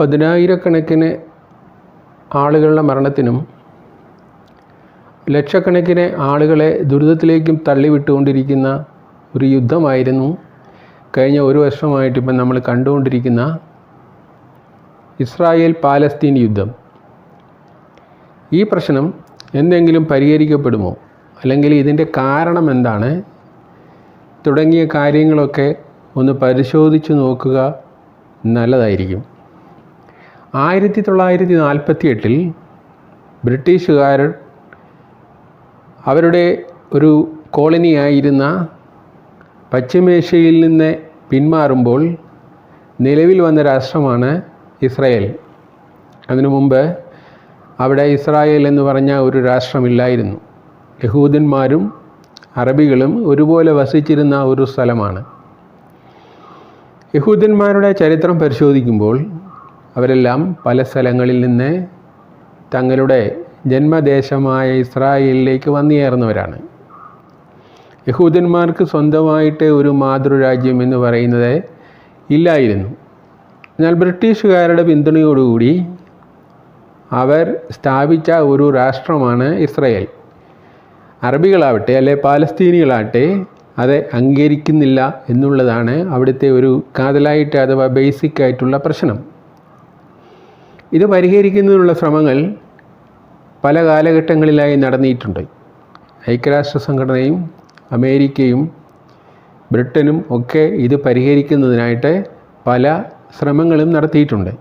പതിനായിരക്കണക്കിന് ആളുകളുടെ മരണത്തിനും ലക്ഷക്കണക്കിന് ആളുകളെ ദുരിതത്തിലേക്കും തള്ളിവിട്ടുകൊണ്ടിരിക്കുന്ന ഒരു യുദ്ധമായിരുന്നു കഴിഞ്ഞ ഒരു വർഷമായിട്ടിപ്പം നമ്മൾ കണ്ടുകൊണ്ടിരിക്കുന്ന ഇസ്രായേൽ പാലസ്തീൻ യുദ്ധം. ഈ പ്രശ്നം എന്തെങ്കിലും പരിഹരിക്കപ്പെടുമോ? അല്ലെങ്കിൽ ഇതിന്റെ കാരണം എന്താണ്? തുടങ്ങിയ കാര്യങ്ങളൊക്കെ ഒന്ന് പരിശോധിച്ച് നോക്കുക നല്ലതായിരിക്കും. ആയിരത്തി തൊള്ളായിരത്തി നാൽപ്പത്തി എട്ടിൽ ബ്രിട്ടീഷുകാർ അവരുടെ ഒരു കോളനിയായിരുന്ന പശ്ചിമേഷ്യയിൽ നിന്ന് പിന്മാറുമ്പോൾ നിലവിൽ വന്ന രാഷ്ട്രമാണ് ഇസ്രായേൽ. അതിനു മുമ്പ് അവിടെ ഇസ്രായേൽ എന്ന് പറഞ്ഞ ഒരു രാഷ്ട്രമില്ലായിരുന്നു. യഹൂദന്മാരും അറബികളും ഒരുപോലെ വസിച്ചിരുന്ന ഒരു സ്ഥലമാണ്. യഹൂദന്മാരുടെ ചരിത്രം പരിശോധിക്കുമ്പോൾ അവരെല്ലാം പല സ്ഥലങ്ങളിൽ നിന്ന് തങ്ങളുടെ ജന്മദേശമായ ഇസ്രായേലിലേക്ക് വന്നുചേർന്നവരാണ്. യഹൂദന്മാർക്ക് സ്വന്തമായിട്ട് ഒരു മാതൃരാജ്യം എന്ന് പറയുന്നത് ഇല്ലായിരുന്നു. എന്നാൽ ബ്രിട്ടീഷുകാരുടെ പിന്തുണയോടുകൂടി അവർ സ്ഥാപിച്ച ഒരു രാഷ്ട്രമാണ് ഇസ്രായേൽ. അറബികളാവട്ടെ അല്ലെ പാലസ്തീനികളാവട്ടെ അത് അംഗീകരിക്കുന്നില്ല എന്നുള്ളതാണ് അവിടുത്തെ ഒരു കാതലായിട്ട് അഥവാ ബേസിക് ആയിട്ടുള്ള പ്രശ്നം. ഇത് പരിഹരിക്കുന്നതിനുള്ള ശ്രമങ്ങൾ പല കാലഘട്ടങ്ങളിലായി നടന്നിട്ടുണ്ട്. ഐക്യരാഷ്ട്ര സംഘടനയും അമേരിക്കയും ബ്രിട്ടനും ഒക്കെ ഇത് പരിഹരിക്കുന്നതിനായിട്ട് പല ശ്രമങ്ങളും നടത്തിയിട്ടുണ്ട്.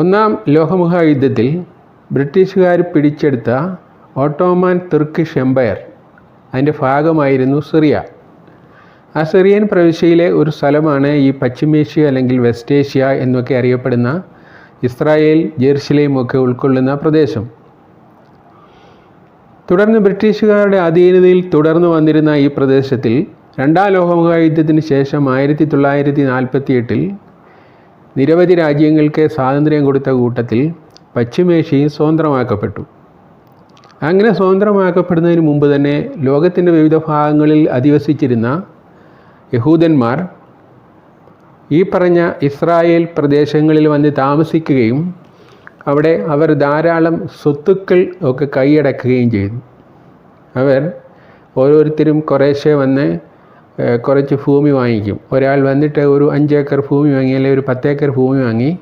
ഒന്നാം ലോകമഹായുദ്ധത്തിൽ ബ്രിട്ടീഷുകാർ പിടിച്ചെടുത്ത ഓട്ടോമാൻ തുർക്കിഷ് എംപയർ അതിന്റെ ഭാഗമായിരുന്നു സിറിയ. ആ സിറിയൻ പ്രവിശ്യയിലെ ഒരു സ്ഥലമാണ് ഈ പശ്ചിമേഷ്യ അല്ലെങ്കിൽ വെസ്റ്റ് ഏഷ്യ എന്നൊക്കെ അറിയപ്പെടുന്ന ഇസ്രായേൽ ജെറുസലേം ഒക്കെ ഉൾക്കൊള്ളുന്ന പ്രദേശം. തുടർന്ന് ബ്രിട്ടീഷുകാരുടെ അധീനതയിൽ തുടർന്നു വന്നിരുന്ന ഈ പ്രദേശത്തിൽ രണ്ടാം ലോകമഹായുദ്ധത്തിന് ശേഷം ആയിരത്തി തൊള്ളായിരത്തി നാൽപ്പത്തി എട്ടിൽ നിരവധി രാജ്യങ്ങൾക്ക് സ്വാതന്ത്ര്യം കൊടുത്ത കൂട്ടത്തിൽ പശ്ചിമേഷ്യയും സ്വതന്ത്രമാക്കപ്പെട്ടു. അങ്ങനെ സ്വതന്ത്രമാക്കപ്പെടുന്നതിന് മുമ്പ് തന്നെ ലോകത്തിന്റെ വിവിധ ഭാഗങ്ങളിൽ അധിവസിച്ചിരുന്ന യഹൂദന്മാർ ഈ പറഞ്ഞ ഇസ്രായേൽ പ്രദേശങ്ങളിൽ വന്ന് താമസിക്കുകയും അവിടെ അവർ ധാരാളം സ്വത്തുക്കൾ ഒക്കെ കൈയടക്കുകയും ചെയ്തു. അവർ ഓരോരുത്തരും കുറേശ്ശെ വന്ന് കുറച്ച് ഭൂമി വാങ്ങിക്കും. ഒരാൾ വന്നിട്ട് ഒരു അഞ്ചേക്കർ ഭൂമി വാങ്ങി അല്ലെങ്കിൽ ഒരു പത്തേക്കർ ഭൂമി വാങ്ങി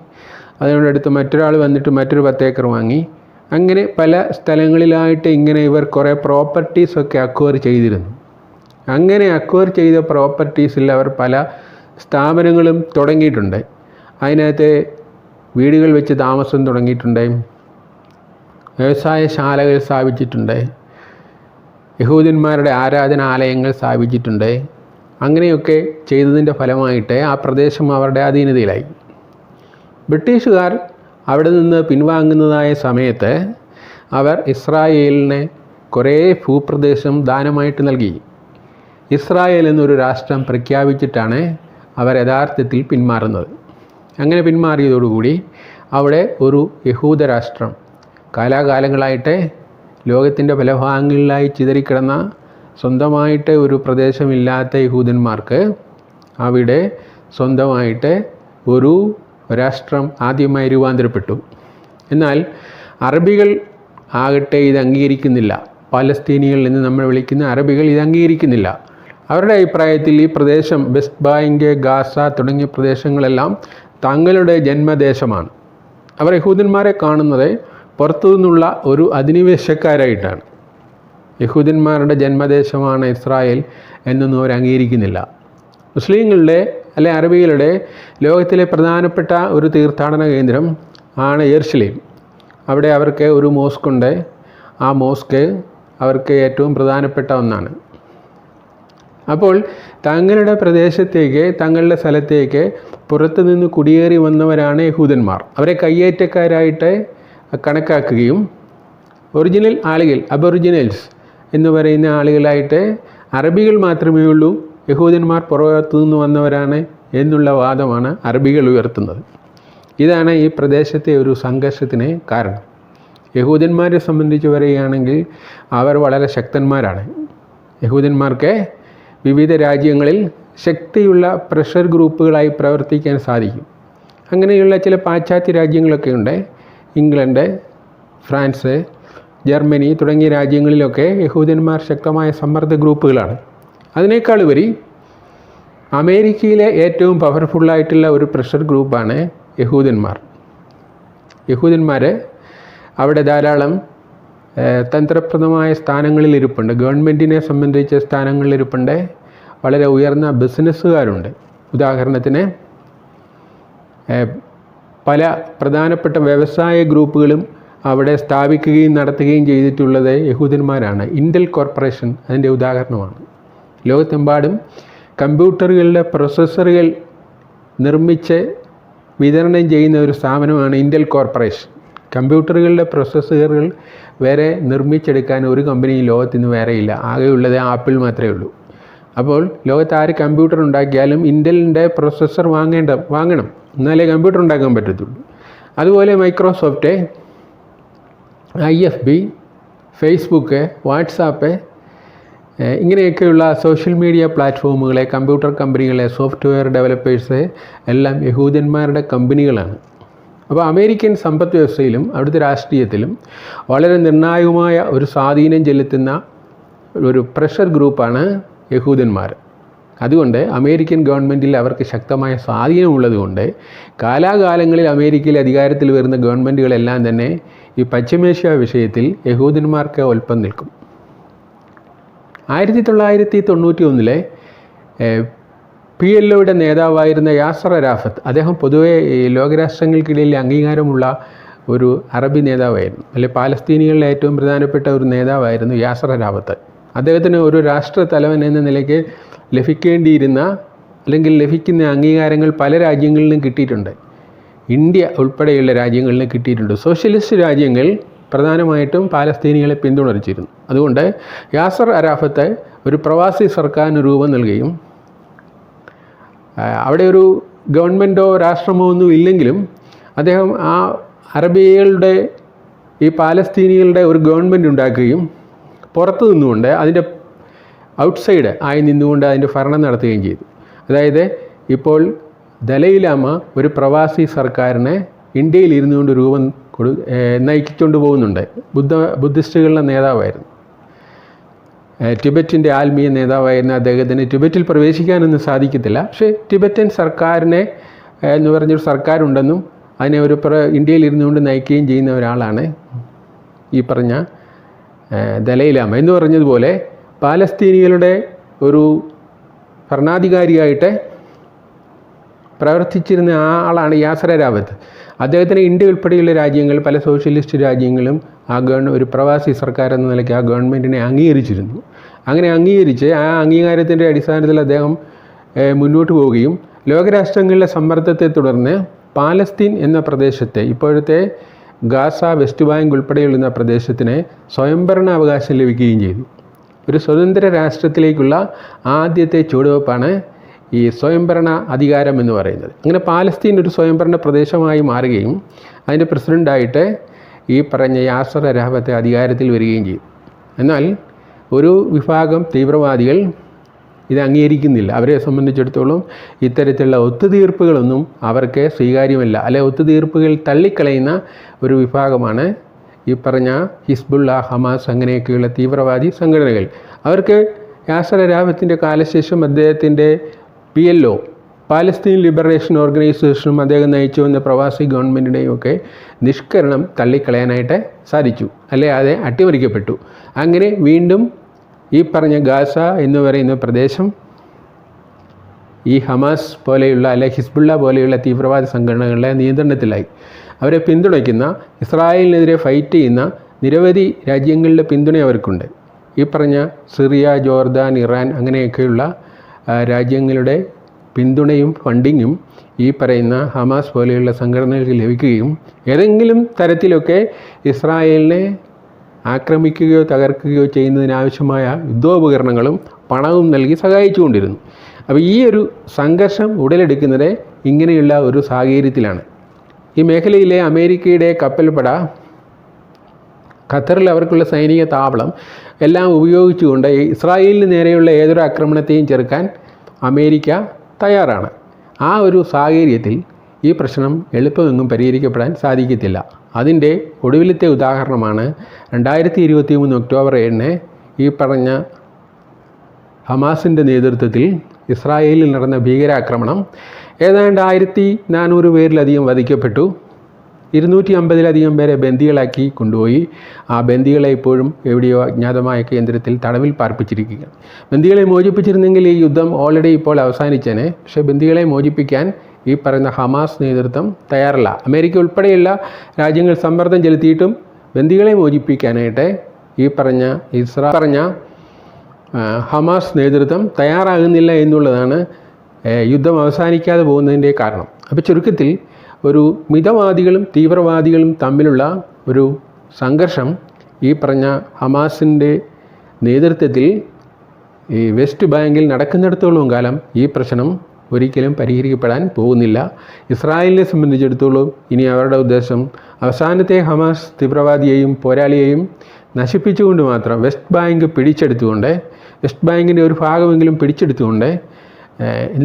അതിനോടടുത്ത് മറ്റൊരാൾ വന്നിട്ട് മറ്റൊരു പത്തേക്കർ വാങ്ങി. അങ്ങനെ പല സ്ഥലങ്ങളിലായിട്ട് ഇങ്ങനെ ഇവർ കുറേ പ്രോപ്പർട്ടീസൊക്കെ അക്വയർ ചെയ്തിരുന്നു. അങ്ങനെ അക്വയർ ചെയ്ത പ്രോപ്പർട്ടീസിൽ അവർ പല സ്ഥാപനങ്ങളും തുടങ്ങിയിട്ടുണ്ട്. അതിനകത്ത് വീടുകൾ വെച്ച് താമസം തുടങ്ങിയിട്ടുണ്ട്. വ്യവസായശാലകൾ സ്ഥാപിച്ചിട്ടുണ്ട്. യഹൂദന്മാരുടെ ആരാധനാലയങ്ങൾ സ്ഥാപിച്ചിട്ടുണ്ട്. അങ്ങനെയൊക്കെ ചെയ്തതിന്റെ ഫലമായിട്ട് ആ പ്രദേശം അവരുടെ അധീനതയിലായി. ബ്രിട്ടീഷുകാർ അവിടെ നിന്ന് പിൻവാങ്ങുന്നതായ സമയത്ത് അവർ ഇസ്രായേലിനെ കുറേ ഭൂപ്രദേശം ദാനമായിട്ട് നൽകി. ഇസ്രായേൽ എന്നൊരു രാഷ്ട്രം പ്രഖ്യാപിച്ചിട്ടാണ് അവർ യഥാർത്ഥത്തിൽ പിന്മാറുന്നത്. അങ്ങനെ പിന്മാറിയതോടുകൂടി അവിടെ ഒരു യഹൂദ രാഷ്ട്രം കാലാകാലങ്ങളായിട്ട് ലോകത്തിന്റെ പല ഭാഗങ്ങളിലായി ചിതറിക്കിടന്ന സ്വന്തമായിട്ട് ഒരു പ്രദേശമില്ലാത്ത യഹൂദന്മാർക്ക് അവിടെ സ്വന്തമായിട്ട് ഒരു രാഷ്ട്രം ആദ്യമായി രൂപാന്തരപ്പെട്ടു. എന്നാൽ അറബികൾ ആകട്ടെ ഇത് അംഗീകരിക്കുന്നില്ല. പാലസ്തീനികൾ എന്ന് നമ്മൾ വിളിക്കുന്ന അറബികൾ ഇത് അംഗീകരിക്കുന്നില്ല. അവരുടെ അഭിപ്രായത്തിൽ ഈ പ്രദേശം വെസ്റ്റ് ബാങ്ക് ഗാസ തുടങ്ങിയ പ്രദേശങ്ങളെല്ലാം തങ്ങളുടെ ജന്മദേശമാണ്. അവർ യഹൂദന്മാരെ കാണുന്നത് പുറത്തു നിന്നുള്ള ഒരു അധിനിവേശക്കാരായിട്ടാണ്. യഹൂദന്മാരുടെ ജന്മദേശമാണ് ഇസ്രായേൽ എന്നൊന്നും അവർ അംഗീകരിക്കുന്നില്ല. മുസ്ലിങ്ങളുടെ അല്ലെ അറബികളുടെ ലോകത്തിലെ പ്രധാനപ്പെട്ട ഒരു തീർത്ഥാടന കേന്ദ്രം ആണ് എർഷലീം അവിടെ അവർക്ക് ഒരു മോസ്ക് ഉണ്ട് ആ മോസ്ക് അവർക്ക് ഏറ്റവും പ്രധാനപ്പെട്ട ഒന്നാണ്. അപ്പോൾ തങ്ങളുടെ പ്രദേശത്തേക്ക് തങ്ങളുടെ സ്ഥലത്തേക്ക് പുറത്തു നിന്ന് കുടിയേറി വന്നവരാണ് യഹൂദന്മാർ. അവരെ കയ്യേറ്റക്കാരായിട്ട് കണക്കാക്കുകയും ഒറിജിനൽ ആളുകൾ അബൊറിജിനൽസ് എന്ന് പറയുന്ന ആളുകളായിട്ട് അറബികൾ മാത്രമേ ഉള്ളൂ യഹൂദന്മാർ പുറത്തു നിന്ന് വന്നവരാണ് എന്നുള്ള വാദമാണ് അറബികൾ ഉയർത്തുന്നത്. ഇതാണ് ഈ പ്രദേശത്തെ ഒരു സംഘർഷത്തിന് കാരണം. യഹൂദന്മാരെ സംബന്ധിച്ച് പറയുകയാണെങ്കിൽ അവർ വളരെ ശക്തന്മാരാണ്. യഹൂദന്മാർക്ക് വിവിധ രാജ്യങ്ങളിൽ ശക്തിയുള്ള പ്രഷർ ഗ്രൂപ്പുകളായി പ്രവർത്തിക്കാൻ സാധിക്കും. അങ്ങനെയുള്ള ചില പാശ്ചാത്യ രാജ്യങ്ങളൊക്കെ ഉണ്ട്. ഇംഗ്ലണ്ട് ഫ്രാൻസ് ജർമ്മനി തുടങ്ങിയ രാജ്യങ്ങളിലൊക്കെ യഹൂദന്മാർ ശക്തമായ സമ്മർദ്ദ ഗ്രൂപ്പുകളാണ്. അതിനേക്കാൾ ഉപരി അമേരിക്കയിലെ ഏറ്റവും പവർഫുള്ളായിട്ടുള്ള ഒരു പ്രഷർ ഗ്രൂപ്പാണ് യഹൂദന്മാർ. യഹൂദന്മാർ അവിടെ ധാരാളം തന്ത്രപ്രദമായ സ്ഥാനങ്ങളിൽ ഇരിപ്പുണ്ട്. ഗവൺമെന്റിനെ സംബന്ധിച്ച സ്ഥാനങ്ങളിൽ ഇരിപ്പുണ്ട്. വളരെ ഉയർന്ന ബിസിനസ്സുകാരുണ്ട്. ഉദാഹരണത്തിന് പല പ്രധാനപ്പെട്ട വ്യവസായ ഗ്രൂപ്പുകളും അവിടെ സ്ഥാപിക്കുകയും നടത്തുകയും ചെയ്തിട്ടുള്ളത് യഹൂദന്മാരാണ്. ഇൻഡൽ കോർപ്പറേഷൻ അതിന്റെ ഉദാഹരണമാണ്. ലോകത്തെമ്പാടും കമ്പ്യൂട്ടറുകളുടെ പ്രൊസസ്സറുകൾ നിർമ്മിച്ച് വിതരണം ചെയ്യുന്ന ഒരു സ്ഥാപനമാണ് ഇൻഡൽ കോർപ്പറേഷൻ. കമ്പ്യൂട്ടറുകളുടെ പ്രൊസസ്സറുകൾ വരെ നിർമ്മിച്ചെടുക്കാൻ ഒരു കമ്പനിയും ലോകത്ത് ഇന്ന് വേറെയില്ല. ആകെയുള്ളത് ആപ്പിൾ മാത്രമേ ഉള്ളൂ. അപ്പോൾ ലോകത്ത് ആര് കമ്പ്യൂട്ടർ ഉണ്ടാക്കിയാലും ഇന്റലിന്റെ പ്രൊസസ്സർ വാങ്ങേണ്ട വാങ്ങണം. എന്നാലേ കമ്പ്യൂട്ടർ ഉണ്ടാക്കാൻ പറ്റത്തുള്ളൂ. അതുപോലെ Microsoft I F B Facebook WhatsApp ഇങ്ങനെയൊക്കെയുള്ള സോഷ്യൽ മീഡിയ പ്ലാറ്റ്ഫോമുകളെ കമ്പ്യൂട്ടർ കമ്പനികളെ സോഫ്റ്റ്വെയർ ഡെവലപ്പേഴ്സ് എല്ലാം യഹൂദന്മാരുടെ കമ്പനികളാണ് അപ്പോൾ അമേരിക്കൻ സമ്പദ് വ്യവസ്ഥയിലും അവിടുത്തെ രാഷ്ട്രീയത്തിലും വളരെ നിർണായകമായ ഒരു സ്വാധീനം ചെലുത്തുന്ന ഒരു പ്രഷർ ഗ്രൂപ്പാണ് യഹൂദന്മാർ. അതുകൊണ്ട് അമേരിക്കൻ ഗവൺമെന്റിൽ അവർക്ക് ശക്തമായ സ്വാധീനമുള്ളതുകൊണ്ട് കാലാകാലങ്ങളിൽ അമേരിക്കയിൽ അധികാരത്തിൽ വരുന്ന ഗവൺമെന്റുകളെല്ലാം തന്നെ ഈ പശ്ചിമേഷ്യ വിഷയത്തിൽ യഹൂദന്മാർക്ക് ഒൽപ്പം നിൽക്കും. ആയിരത്തി തൊള്ളായിരത്തി തൊണ്ണൂറ്റി ഒന്നിലെ പി എൽ ഒയുടെ നേതാവായിരുന്ന യാസർ അരാഫത്ത് അദ്ദേഹം പൊതുവെ ലോകരാഷ്ട്രങ്ങൾക്കിടയിൽ അംഗീകാരമുള്ള ഒരു അറബി നേതാവായിരുന്നു. അല്ലെ പാലസ്തീനികളിലെ ഏറ്റവും പ്രധാനപ്പെട്ട ഒരു നേതാവായിരുന്നു യാസർ അരാഫത്ത്. അദ്ദേഹത്തിന് ഒരു രാഷ്ട്ര തലവൻ എന്ന നിലയ്ക്ക് ലഭിക്കേണ്ടിയിരുന്ന അല്ലെങ്കിൽ ലഭിക്കുന്ന അംഗീകാരങ്ങൾ പല രാജ്യങ്ങളിലും കിട്ടിയിട്ടുണ്ട്. ഇന്ത്യ ഉൾപ്പെടെയുള്ള രാജ്യങ്ങളിലും കിട്ടിയിട്ടുണ്ട്. സോഷ്യലിസ്റ്റ് രാജ്യങ്ങൾ പ്രധാനമായിട്ടും പാലസ്തീനികളെ പിന്തുണച്ചിരുന്നു. അതുകൊണ്ട് യാസർ അരാഫത്ത് ഒരു പ്രവാസി സർക്കാരിന് രൂപം നൽകുകയും അവിടെ ഒരു ഗവൺമെന്റോ രാഷ്ട്രമോ ഒന്നും ഇല്ലെങ്കിലും അദ്ദേഹം ആ അറബികളുടെ ഈ പാലസ്തീനികളുടെ ഒരു ഗവൺമെന്റ് ഉണ്ടാക്കുകയും പുറത്തു നിന്നുകൊണ്ട് അതിന്റെ ഔട്ട്സൈഡ് ആയി നിന്നുകൊണ്ട് അതിന്റെ ഭരണം നടത്തുകയും ചെയ്തു. അതായത് ഇപ്പോൾ ദലൈലാമ ഒരു പ്രവാസി സർക്കാരിനെ ഇന്ത്യയിൽ ഇരുന്നുകൊണ്ട് രൂപം കൊടു നയിച്ചുകൊണ്ട് പോകുന്നുണ്ട്. ബുദ്ധ ബുദ്ധിസ്റ്റുകളുടെ നേതാവായിരുന്നു. ടിബറ്റിന്റെ ആത്മീയ നേതാവായിരുന്ന അദ്ദേഹത്തിന് ടിബറ്റിൽ പ്രവേശിക്കാനൊന്നും സാധിക്കത്തില്ല. പക്ഷേ ടിബറ്റൻ സർക്കാരിനെ എന്ന് പറഞ്ഞൊരു സർക്കാരുണ്ടെന്നും അതിനെ ഒരു പ്ര ഇന്ത്യയിൽ ഇരുന്നുകൊണ്ട് നയിക്കുകയും ചെയ്യുന്ന ഒരാളാണ് ഈ പറഞ്ഞ ദലൈലാമ. എന്ന് പറഞ്ഞതുപോലെ പാലസ്തീനികളുടെ ഒരു ഭരണാധികാരിയായിട്ട് പ്രവർത്തിച്ചിരുന്ന ആളാണ് യാസർ രാവത്ത്. അദ്ദേഹത്തിന് ഇന്ത്യ ഉൾപ്പെടെയുള്ള രാജ്യങ്ങൾ പല സോഷ്യലിസ്റ്റ് രാജ്യങ്ങളും ആ ഗവൺ ഒരു പ്രവാസി സർക്കാർ എന്ന നിലയ്ക്ക് ആ ഗവൺമെന്റിനെ അംഗീകരിച്ചിരുന്നു. അങ്ങനെ അംഗീകരിച്ച് ആ അംഗീകാരത്തിന്റെ അടിസ്ഥാനത്തിൽ അദ്ദേഹം മുന്നോട്ട് പോവുകയും ലോകരാഷ്ട്രങ്ങളിലെ സമ്മർദ്ദത്തെ തുടർന്ന് പാലസ്തീൻ എന്ന പ്രദേശത്തെ ഇപ്പോഴത്തെ ഗാസ വെസ്റ്റ് ബാങ്ക് ഉൾപ്പെടെയുള്ള പ്രദേശത്തിന് സ്വയംഭരണാവകാശം ലഭിക്കുകയും ചെയ്തു. ഒരു സ്വതന്ത്ര രാഷ്ട്രത്തിലേക്കുള്ള ആദ്യത്തെ ചുവടുവെപ്പാണ് ഈ സ്വയംഭരണ അധികാരം എന്ന് പറയുന്നത്. അങ്ങനെ പാലസ്തീൻ ഒരു സ്വയംഭരണ പ്രദേശമായി മാറുകയും അതിന്റെ പ്രസിഡന്റായിട്ട് ഈ പറഞ്ഞ യാസർ അരാഫത്തെ അധികാരത്തിൽ വരികയും ചെയ്തു. എന്നാൽ ഒരു വിഭാഗം തീവ്രവാദികൾ ഇത് അംഗീകരിക്കുന്നില്ല. അവരെ സംബന്ധിച്ചിടത്തോളം ഇത്തരത്തിലുള്ള ഒത്തുതീർപ്പുകളൊന്നും അവർക്ക് സ്വീകാര്യമല്ല. അല്ലെ ഒത്തുതീർപ്പുകൾ തള്ളിക്കളയുന്ന ഒരു വിഭാഗമാണ് ഈ പറഞ്ഞ ഹിസ്ബുള്ള ഹമാസ് അങ്ങനെയൊക്കെയുള്ള തീവ്രവാദി സംഘടനകൾ. അവർക്ക് യാസർ അരാഫത്തിന്റെ കാലശേഷം അദ്ദേഹത്തിന്റെ P L O Palestine Liberation ഓർഗനൈസേഷനും അദ്ദേഹം നയിച്ചു വന്ന പ്രവാസി ഗവൺമെന്റിനെയും ഒക്കെ നിഷ്കരണം തള്ളിക്കളയാനായിട്ട് സാധിച്ചു. അല്ലെ അത് അട്ടിമറിക്കപ്പെട്ടു. അങ്ങനെ വീണ്ടും ഈ പറഞ്ഞ ഗാസ എന്ന് പറയുന്ന പ്രദേശം ഈ ഹമാസ് പോലെയുള്ള അല്ലെ ഹിസ്ബുള്ള പോലെയുള്ള തീവ്രവാദ സംഘടനകളുടെ നിയന്ത്രണത്തിലായി. അവരെ പിന്തുണയ്ക്കുന്ന ഇസ്രായേലിനെതിരെ ഫൈറ്റ് ചെയ്യുന്ന നിരവധി രാജ്യങ്ങളുടെ പിന്തുണ അവർക്കുണ്ട്. ഈ പറഞ്ഞ സിറിയ ജോർദാൻ ഇറാൻ അങ്ങനെയൊക്കെയുള്ള രാജ്യങ്ങളുടെ പിന്തുണയും ഫണ്ടിങ്ങും ഈ പറയുന്ന ഹമാസ് പോലെയുള്ള സംഘടനകൾക്ക് ലഭിക്കുകയും ഏതെങ്കിലും തരത്തിലൊക്കെ ഇസ്രായേലിനെ ആക്രമിക്കുകയോ തകർക്കുകയോ ചെയ്യുന്നതിനാവശ്യമായ യുദ്ധോപകരണങ്ങളും പണവും നൽകി സഹായിച്ചുകൊണ്ടിരുന്നു. അപ്പോൾ ഈ ഒരു സംഘർഷം ഉടലെടുക്കുന്നത് ഇങ്ങനെയുള്ള ഒരു സാഹചര്യത്തിലാണ്. ഈ മേഖലയിലെ അമേരിക്കയുടെ കപ്പൽപ്പട ഖത്തറിൽ അവർക്കുള്ള സൈനിക താവളം എല്ലാം ഉപയോഗിച്ചുകൊണ്ട് ഇസ്രായേലിന് നേരെയുള്ള ഏതൊരു ആക്രമണത്തെയും ചെറുക്കാൻ അമേരിക്ക തയ്യാറാണ്. ആ ഒരു സാഹചര്യത്തിൽ ഈ പ്രശ്നം എളുപ്പമെങ്ങും പരിഹരിക്കപ്പെടാൻ സാധിക്കത്തില്ല. അതിന്റെ ഒടുവിലത്തെ ഉദാഹരണമാണ് രണ്ടായിരത്തി ഇരുപത്തി മൂന്ന് ഒക്ടോബർ ഏഴിന് ഈ പറഞ്ഞ ഹമാസിന്റെ നേതൃത്വത്തിൽ ഇസ്രായേലിൽ നടന്ന ഭീകരാക്രമണം ഏതാണ്ട് ആയിരത്തി നാനൂറ് പേരിലധികം വധിക്കപ്പെട്ടു. ഇരുന്നൂറ്റി അമ്പതിലധികം പേരെ ബന്ദികളാക്കി കൊണ്ടുപോയി. ആ ബന്ദികളെ ഇപ്പോഴും എവിടെയോ അജ്ഞാതമായ കേന്ദ്രത്തിൽ തടവിൽ പാർപ്പിച്ചിരിക്കുക ബന്ദികളെ മോചിപ്പിച്ചിരുന്നെങ്കിൽ ഈ യുദ്ധം ഓൾറെഡി ഇപ്പോൾ അവസാനിച്ചേനെ. പക്ഷേ ബന്ദികളെ മോചിപ്പിക്കാൻ ഈ പറയുന്ന ഹമാസ് നേതൃത്വം തയ്യാറല്ല. അമേരിക്ക ഉൾപ്പെടെയുള്ള രാജ്യങ്ങൾ സമ്മർദ്ദം ചെലുത്തിയിട്ടും ബന്ദികളെ മോചിപ്പിക്കാനായിട്ട് ഈ പറഞ്ഞ ഇസ്രാ പറഞ്ഞ ഹമാസ് നേതൃത്വം തയ്യാറാകുന്നില്ല എന്നുള്ളതാണ് യുദ്ധം അവസാനിക്കാതെ പോകുന്നതിന്റെ കാരണം. അപ്പോൾ ചുരുക്കത്തിൽ ഒരു മിതവാദികളും തീവ്രവാദികളും തമ്മിലുള്ള ഒരു സംഘർഷം ഈ പറഞ്ഞ ഹമാസിന്റെ നേതൃത്വത്തിൽ ഈ വെസ്റ്റ് ബാങ്കിൽ നടക്കുന്നിടത്തോളം കാലം ഈ പ്രശ്നം ഒരിക്കലും പരിഹരിക്കപ്പെടാൻ പോകുന്നില്ല. ഇസ്രായേലിനെ സംബന്ധിച്ചിടത്തോളം ഇനി അവരുടെ ഉദ്ദേശം അവസാനത്തെ ഹമാസ് തീവ്രവാദിയെയും പോരാളിയെയും നശിപ്പിച്ചുകൊണ്ട് മാത്രം വെസ്റ്റ് ബാങ്ക് പിടിച്ചെടുത്തുകൊണ്ട് വെസ്റ്റ് ബാങ്കിന്റെ ഒരു ഭാഗമെങ്കിലും പിടിച്ചെടുത്തുകൊണ്ട്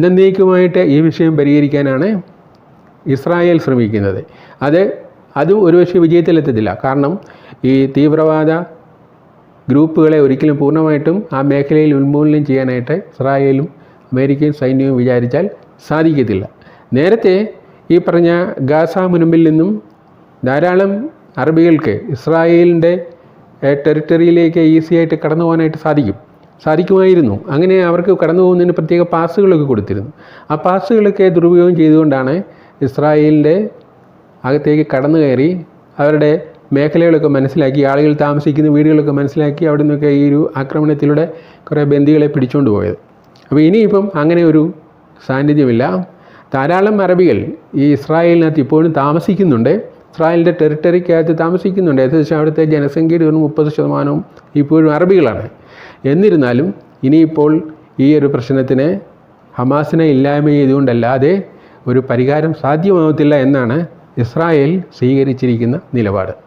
എന്നേക്കുമായിട്ട് ഈ വിഷയം പരിഹരിക്കാനാണ് ഇസ്രായേൽ ശ്രമിക്കുന്നത്. അത് അത് ഒരുപക്ഷെ വിജയത്തിലെത്തത്തില്ല. കാരണം ഈ തീവ്രവാദ ഗ്രൂപ്പുകളെ ഒരിക്കലും പൂർണമായിട്ടും ആ മേഖലയിൽ ഉന്മൂലനം ചെയ്യാനായിട്ട് ഇസ്രായേലും അമേരിക്കൻ സൈന്യവും വിചാരിച്ചാൽ സാധിക്കത്തില്ല. നേരത്തെ ഈ പറഞ്ഞ ഗാസ മുനമ്പിൽ നിന്നും ധാരാളം അറബികൾക്ക് ഇസ്രായേലിന്റെ ടെറിട്ടറിയിലേക്ക് ഈസി ആയിട്ട് കടന്നു പോകാനായിട്ട് സാധിക്കും. സാധിക്കുമായിരുന്നു. അങ്ങനെ അവർക്ക് കടന്നു പോകുന്നതിന് പ്രത്യേക പാസ്സുകളൊക്കെ കൊടുത്തിരുന്നു. ആ പാസ്സുകളൊക്കെ ദുരുപയോഗം ചെയ്തുകൊണ്ടാണ് ഇസ്രായേലിന്റെ അകത്തേക്ക് കടന്നു കയറി അവരുടെ മേഖലകളൊക്കെ മനസ്സിലാക്കി ആളുകൾ താമസിക്കുന്ന വീടുകളൊക്കെ മനസ്സിലാക്കി അവിടെ നിന്നൊക്കെ ഈ ഒരു ആക്രമണത്തിലൂടെ കുറേ ബന്ദികളെ പിടിച്ചുകൊണ്ട് പോയത്. അപ്പോൾ ഇനിയിപ്പം അങ്ങനെ ഒരു സാന്നിധ്യമില്ല. ധാരാളം അറബികൾ ഈ ഇസ്രായേലിനകത്ത് ഇപ്പോഴും താമസിക്കുന്നുണ്ട്. ഇസ്രായേലിന്റെ ടെറിട്ടറിക്കകത്ത് താമസിക്കുന്നുണ്ട്. ഏകദേശം അവിടുത്തെ ജനസംഖ്യയുടെ ഒരു മുപ്പത് ശതമാനവും ഇപ്പോഴും അറബികളാണ്. എന്നിരുന്നാലും ഇനിയിപ്പോൾ ഈ ഒരു പ്രശ്നത്തിന് ഹമാസിനെ ഇല്ലായ്മ ചെയ്തുകൊണ്ടല്ലാതെ ഒരു പരിഹാരം സാധ്യമാകത്തില്ല എന്നാണ് ഇസ്രായേൽ സ്വീകരിച്ചിരിക്കുന്ന നിലപാട്.